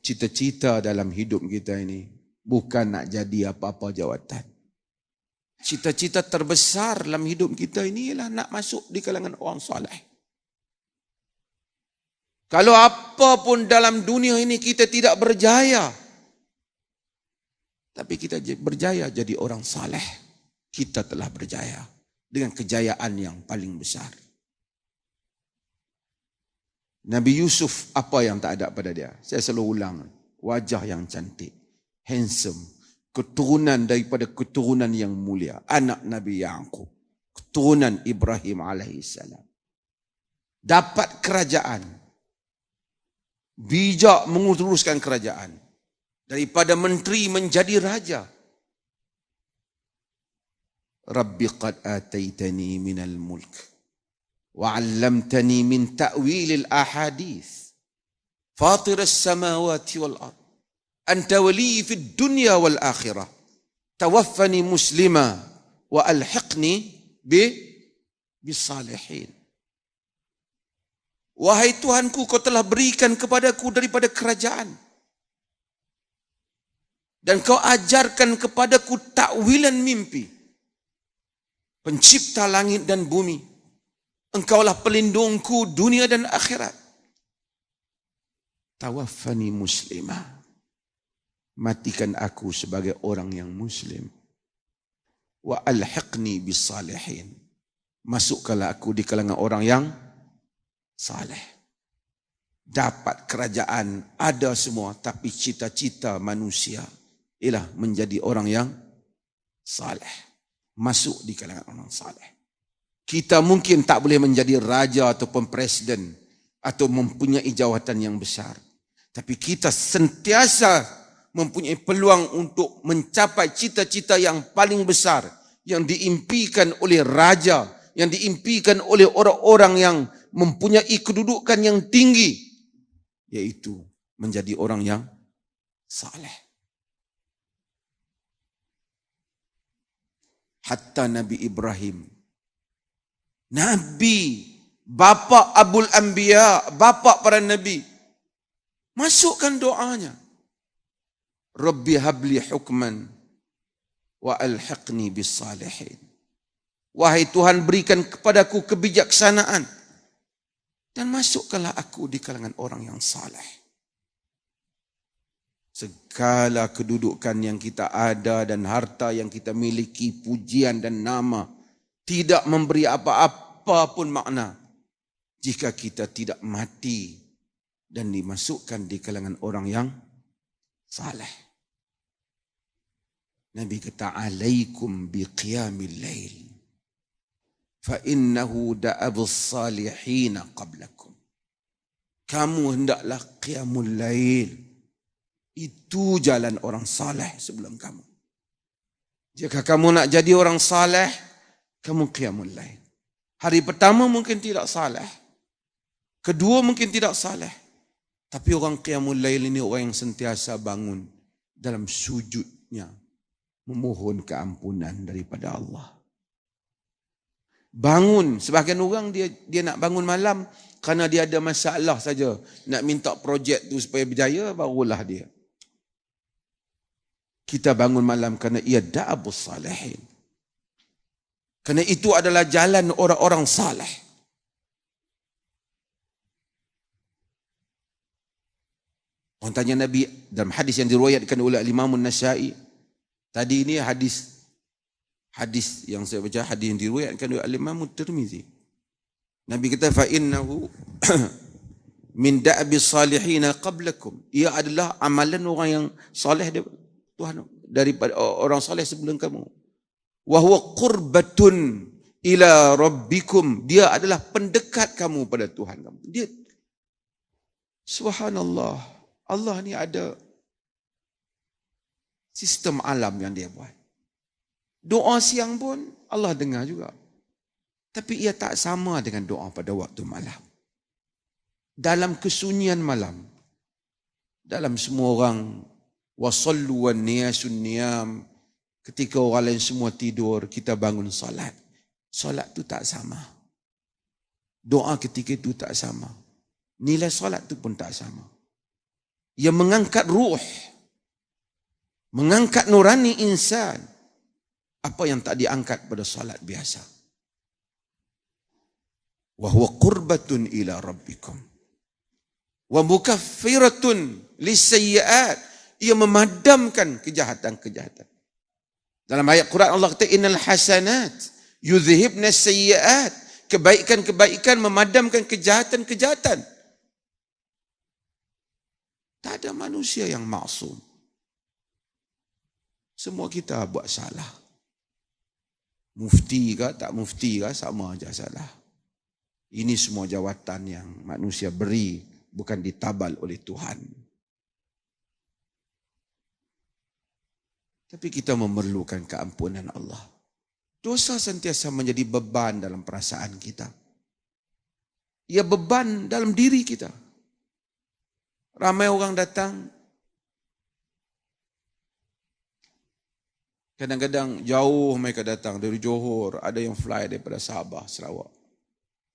cita-cita dalam hidup kita ini bukan nak jadi apa-apa jawatan. Cita-cita terbesar dalam hidup kita ini ialah nak masuk di kalangan orang soleh. Kalau apa pun dalam dunia ini kita tidak berjaya, tapi kita berjaya jadi orang saleh, kita telah berjaya dengan kejayaan yang paling besar. Nabi Yusuf apa yang tak ada pada dia? Saya selalu ulang. Wajah yang cantik. Handsome. Keturunan daripada keturunan yang mulia. Anak Nabi Yaakob. Keturunan Ibrahim alaihissalam. Dapat kerajaan. Bijak menguruskan kerajaan. Daripada menteri menjadi raja. Rabbi qad ataitani minal mulk. وعلمتني من تأويل الأحاديث فاطر السماوات والأرض أنت ولي في الدنيا والآخرة توفني مسلما وألحقني بالصالحين Wahai Tuhanku, kau telah berikan kepadaku daripada kerajaan. Dan kau ajarkan kepadaku takwilan mimpi. Pencipta langit dan bumi. Engkaulah pelindungku dunia dan akhirat. Tawaffani muslimah. Matikan aku sebagai orang yang muslim. Wa alhiqni bisalihin. Masukkanlah aku di kalangan orang yang saleh. Dapat kerajaan ada semua tapi cita-cita manusia ialah menjadi orang yang saleh. Masuk di kalangan orang saleh kita mungkin tak boleh menjadi raja ataupun presiden atau mempunyai jawatan yang besar. Tapi kita sentiasa mempunyai peluang untuk mencapai cita-cita yang paling besar yang diimpikan oleh raja, yang diimpikan oleh orang-orang yang mempunyai kedudukan yang tinggi yaitu menjadi orang yang saleh. Hatta Nabi Ibrahim Nabi, bapa Abul Anbiya, bapa para nabi. Masukkan doanya. Rabbi habli hukman wa alhiqni bis salihin. Wahai Tuhan berikan kepadaku kebijaksanaan dan masukkanlah aku di kalangan orang yang saleh. Segala kedudukan yang kita ada dan harta yang kita miliki, pujian dan nama, tidak memberi apa-apa pun makna jika kita tidak mati dan dimasukkan di kalangan orang yang saleh. Nabi kata alaikum biqiyamil lail fa innahu da'abus salihin qablakum. Kamu hendaklah qiyamul lail. Itu jalan orang saleh sebelum kamu. Jika kamu nak jadi orang saleh, kamu qiyamul lain. Hari pertama mungkin tidak salah. Kedua mungkin tidak salah. Tapi orang qiyamul lail ini orang yang sentiasa bangun dalam sujudnya memohon keampunan daripada Allah. Bangun sebahagian orang dia dia nak bangun malam kerana dia ada masalah saja nak minta projek tu supaya berjaya barulah dia. Kita bangun malam kerana ia da'abus salihin. Kerana itu adalah jalan orang-orang saleh. Orang tanya Nabi dalam hadis yang diriwayatkan oleh Imam Nasai. Tadi ini hadis hadis yang saya baca hadis yang diriwayatkan oleh Imam Tirmizi. Nabi kata fa innahu min da'bi salihin qablakum. Ia adalah amalan orang yang saleh Tuhan daripada orang saleh sebelum kamu wahwa qurbatun ila rabbikum. Dia adalah pendekat kamu pada Tuhan kamu. Dia subhanallah. Allah ni ada sistem alam yang dia buat. Doa siang pun Allah dengar juga. Tapi ia tak sama dengan doa pada waktu malam. Dalam kesunyian malam dalam semua orang wasallu wan niyasun niyam Ketika orang lain semua tidur, kita bangun solat. Solat tu tak sama. Doa ketika itu tak sama. Nilai solat tu pun tak sama. Ia mengangkat ruh. Mengangkat nurani insan. Apa yang tak diangkat pada salat biasa. Wahuwa qurbatun ila rabbikum. Wa mukaffiratun lisayyiat. Ia memadamkan kejahatan-kejahatan. Dalam ayat Quran Allah kata innal hasanat yuzhibna sayyiat. Kebaikan-kebaikan memadamkan kejahatan-kejahatan. Tak ada manusia yang maksum. Semua kita buat salah. Mufti ke tak mufti ke sama aja salah. Ini semua jawatan yang manusia beri bukan ditabal oleh Tuhan. Tapi kita memerlukan keampunan Allah. Dosa sentiasa menjadi beban dalam perasaan kita. Ia beban dalam diri kita. Ramai orang datang. Kadang-kadang jauh mereka datang dari Johor. Ada yang fly daripada Sabah, Sarawak.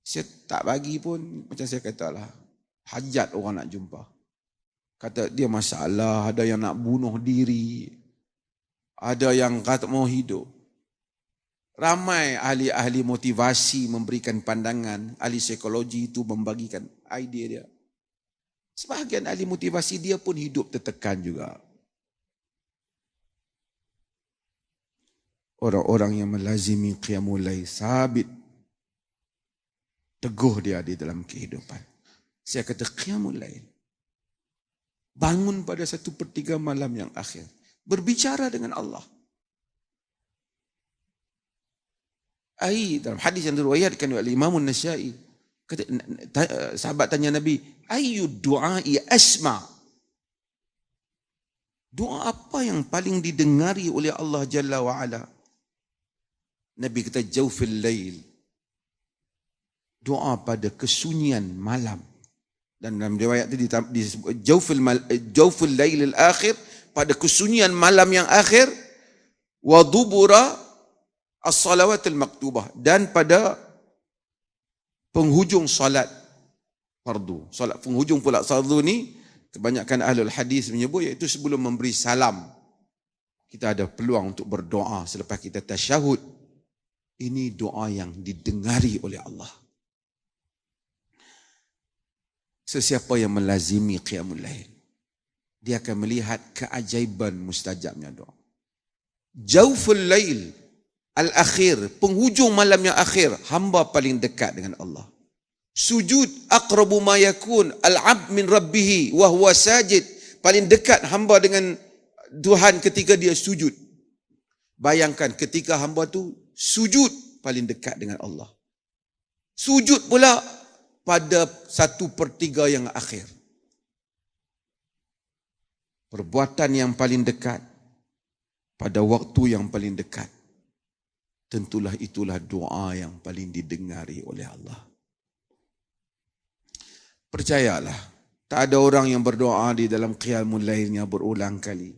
Saya tak bagi pun, macam saya katalah. Hajat orang nak jumpa. Kata dia masalah, ada yang nak bunuh diri. Ada yang kata mau hidup. Ramai ahli-ahli motivasi memberikan pandangan. Ahli psikologi itu membagikan idea dia. Sebahagian ahli motivasi dia pun hidup tertekan juga. Orang-orang yang melazimi qiyamulai sabit. Teguh dia di dalam kehidupan. Saya kata qiyamulai. Bangun pada satu pertiga malam yang akhir. Berbicara dengan Allah. Ai dalam hadis yang diriwayatkan oleh Imam Nasyai. Kata, sahabat tanya Nabi, ayu du'ai asma. Doa apa yang paling didengari oleh Allah Jalla wa Ala? Nabi kata jaufil lail. Doa pada kesunyian malam. Dan dalam riwayat itu disebut jaufil jaufil lail al-akhir pada kesunyian malam yang akhir wa dubura as-salawat al-maktubah dan pada penghujung salat fardu. Solat penghujung pula fardu ni kebanyakan ahli hadis menyebut iaitu sebelum memberi salam. Kita ada peluang untuk berdoa selepas kita tasyahud. Ini doa yang didengari oleh Allah. Sesiapa yang melazimi qiyamul lail dia akan melihat keajaiban mustajabnya doa. Jauful lail al-akhir, penghujung malam yang akhir, hamba paling dekat dengan Allah. Sujud aqrabu ma yakun al-'abd min rabbih wa huwa sajid paling dekat hamba dengan Tuhan ketika dia sujud. Bayangkan ketika hamba tu sujud paling dekat dengan Allah. Sujud pula pada satu pertiga yang akhir perbuatan yang paling dekat pada waktu yang paling dekat tentulah itulah doa yang paling didengari oleh Allah Percayalah, tak ada orang yang berdoa di dalam qiyamul lailnya berulang kali.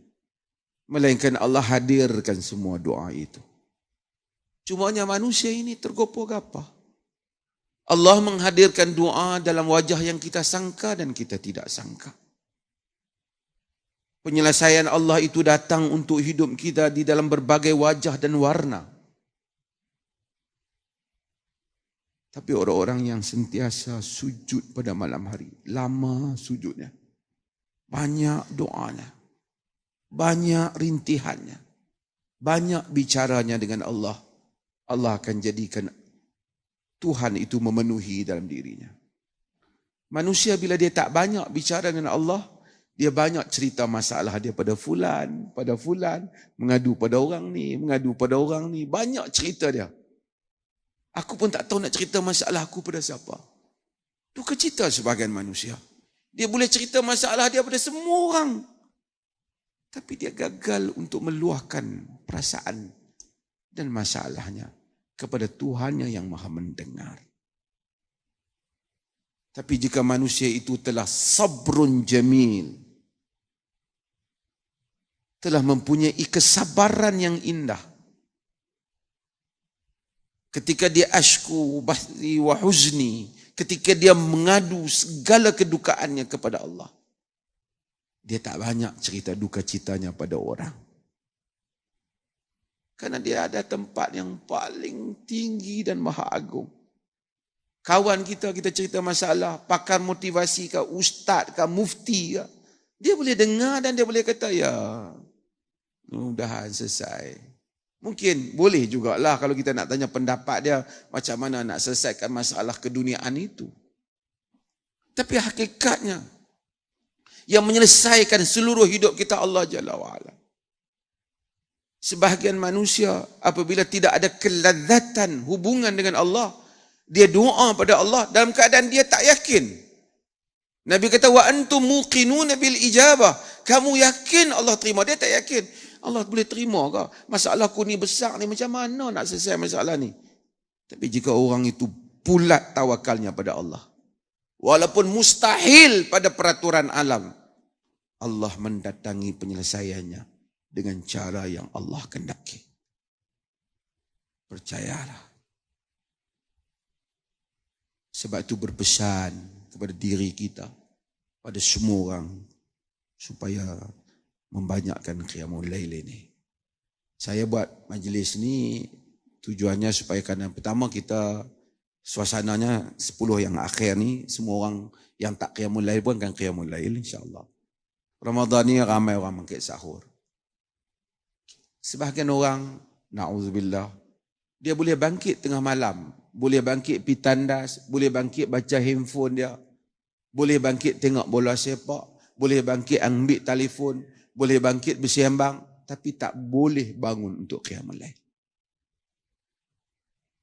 Melainkan Allah hadirkan semua doa itu. Cumanya manusia ini tergopoh apa? Allah menghadirkan doa dalam wajah yang kita sangka dan kita tidak sangka. Penyelesaian Allah itu datang untuk hidup kita di dalam berbagai wajah dan warna. Tapi orang-orang yang sentiasa sujud pada malam hari, lama sujudnya. Banyak doanya. Banyak rintihannya. Banyak bicaranya dengan Allah. Allah akan jadikan Tuhan itu memenuhi dalam dirinya. Manusia bila dia tak banyak bicara dengan Allah, dia banyak cerita masalah dia pada fulan, pada fulan, mengadu pada orang ni, mengadu pada orang ni, banyak cerita dia. Aku pun tak tahu nak cerita masalah aku pada siapa. Itu kecita sebagian manusia. Dia boleh cerita masalah dia pada semua orang. Tapi dia gagal untuk meluahkan perasaan dan masalahnya kepada Tuhannya yang maha mendengar. Tapi jika manusia itu telah sabrun jamil, telah mempunyai kesabaran yang indah, ketika dia ashku bahri wa huzni ketika dia mengadu segala kedukaannya kepada Allah dia tak banyak cerita duka citanya pada orang. Karena dia ada tempat yang paling tinggi dan maha agung. Kawan kita, kita cerita masalah, pakar motivasi ke, ustaz ke, mufti ke. Dia boleh dengar dan dia boleh kata, ya, mudahan selesai. Mungkin boleh jugalah kalau kita nak tanya pendapat dia, macam mana nak selesaikan masalah keduniaan itu. Tapi hakikatnya, yang menyelesaikan seluruh hidup kita Allah Jalla wa'ala. Sebahagian manusia apabila tidak ada kelazatan hubungan dengan Allah, dia doa pada Allah dalam keadaan dia tak yakin. Nabi kata wa antum muqinuna bil ijabah. Kamu yakin Allah terima, dia tak yakin. Allah boleh terima ke? Masalahku ni besar ni macam mana nak selesai masalah ni? Tapi jika orang itu pulat tawakalnya pada Allah. Walaupun mustahil pada peraturan alam. Allah mendatangi penyelesaiannya dengan cara yang Allah kendaki. Percayalah. Sebab itu berpesan kepada diri kita, pada semua orang, supaya membanyakkan qiyamul lail ini. Saya buat majlis ni tujuannya supaya kerana pertama kita suasananya 10 yang akhir ni semua orang yang tak qiyamul lail pun akan qiyamul lail insya-Allah. Ramadan ni ramai orang mangkit sahur. Sebahagian orang, na'udzubillah, dia boleh bangkit tengah malam. Boleh bangkit pi tandas, boleh bangkit baca handphone dia. Boleh bangkit tengok bola sepak, boleh bangkit ambil telefon, boleh bangkit bersembang, tapi tak boleh bangun untuk qiyamul lail.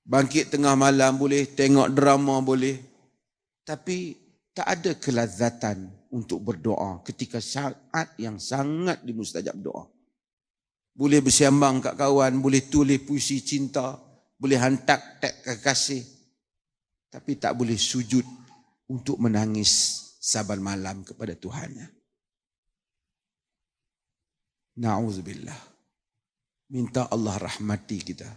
Bangkit tengah malam boleh, tengok drama boleh. Tapi tak ada kelazatan untuk berdoa ketika saat yang sangat dimustajab doa. Boleh bersembang kat kawan, boleh tulis puisi cinta, boleh hantar tag kekasih. Tapi tak boleh sujud untuk menangis saban malam kepada Tuhannya. Na'udzubillah. Minta Allah rahmati kita.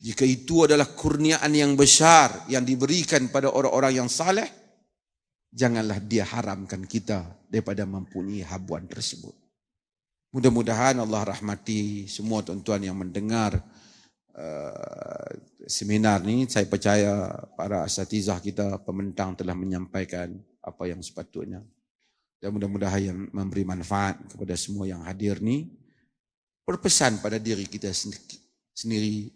Jika itu adalah kurniaan yang besar yang diberikan pada orang-orang yang saleh, janganlah dia haramkan kita daripada mempunyai habuan tersebut. Mudah-mudahan Allah rahmati semua tuan-tuan yang mendengar uh, seminar ni. Saya percaya para asatizah kita, pementang telah menyampaikan apa yang sepatutnya. Dan mudah-mudahan memberi manfaat kepada semua yang hadir ni. Berpesan pada diri kita sendiri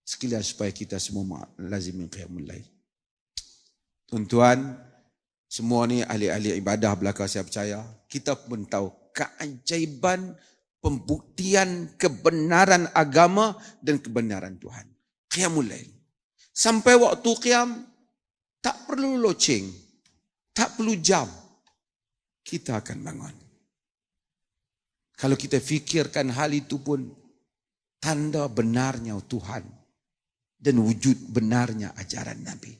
sekalian supaya kita semua lazim qiyamul lail. Tuan-tuan, semua ni ahli-ahli ibadah belaka saya percaya, kita pun tahu keajaiban pembuktian kebenaran agama dan kebenaran Tuhan. Qiyamul lail. Sampai waktu qiyam tak perlu loceng, tak perlu jam. Kita akan bangun. Kalau kita fikirkan hal itu pun tanda benarnya Tuhan dan wujud benarnya ajaran Nabi.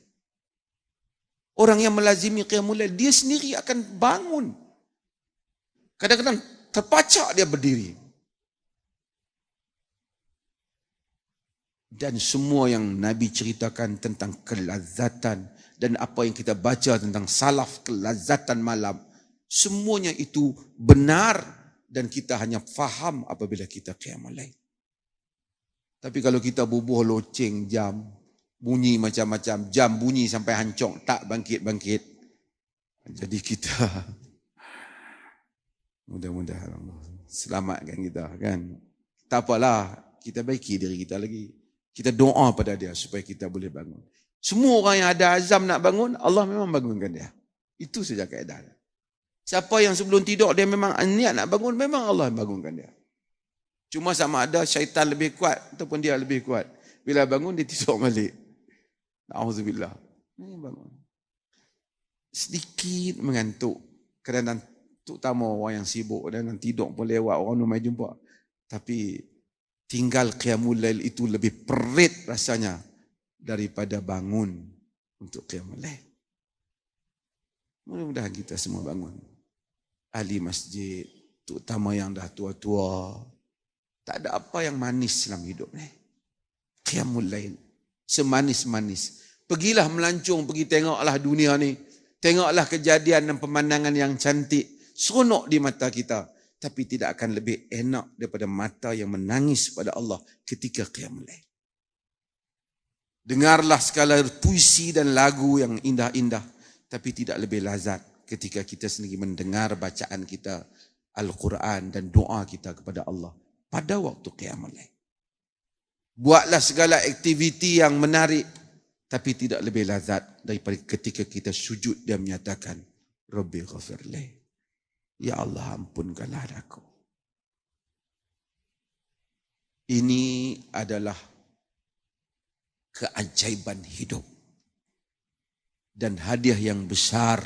Orang yang melazimi qiyamul dia sendiri akan bangun Kadang-kadang terpacak dia berdiri. Dan semua yang Nabi ceritakan tentang kelazatan dan apa yang kita baca tentang salaf kelazatan malam, semuanya itu benar dan kita hanya faham apabila kita qiyamul lain. Tapi kalau kita bubuh loceng jam, bunyi macam-macam, jam bunyi sampai hancur, tak bangkit-bangkit. Jadi kita Mudah-mudahan Allah selamatkan kita kan. Tak apalah, kita baiki diri kita lagi. Kita doa pada dia supaya kita boleh bangun. Semua orang yang ada azam nak bangun, Allah memang bangunkan dia. Itu saja kaedah Siapa yang sebelum tidur dia memang niat nak bangun, memang Allah bangunkan dia. Cuma sama ada syaitan lebih kuat ataupun dia lebih kuat. Bila bangun dia tidur balik. Alhamdulillah. Ini bangun. Sedikit mengantuk. Kadang-kadang terutama orang yang sibuk dan tidur pun lewat orang ramai jumpa tapi tinggal qiyamul lail itu lebih perit rasanya daripada bangun untuk qiyamul lail mudah-mudahan kita semua bangun ahli masjid terutama yang dah tua-tua. Tak ada apa yang manis dalam hidup ni. Qiyamul lail. Semanis-manis. Pergilah melancung pergi tengoklah dunia ni. Tengoklah kejadian dan pemandangan yang cantik. Seronok di mata kita. Tapi tidak akan lebih enak daripada mata yang menangis pada Allah ketika qiyamul lail. Dengarlah segala puisi dan lagu yang indah-indah. Tapi tidak lebih lazat ketika kita sendiri mendengar bacaan kita Al-Quran dan doa kita kepada Allah pada waktu qiyamul lail. Buatlah segala aktiviti yang menarik tapi tidak lebih lazat daripada ketika kita sujud dan menyatakan Rabbi ghafirli. Ya Allah ampunkanlah aku. Ini adalah keajaiban hidup dan hadiah yang besar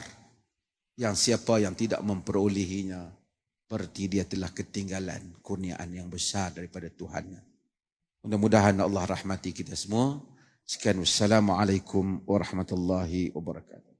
yang siapa yang tidak memperolehinya berarti dia telah ketinggalan kurniaan yang besar daripada Tuhannya. Mudah-mudahan Allah rahmati kita semua. Sekian wassalamualaikum warahmatullahi wabarakatuh.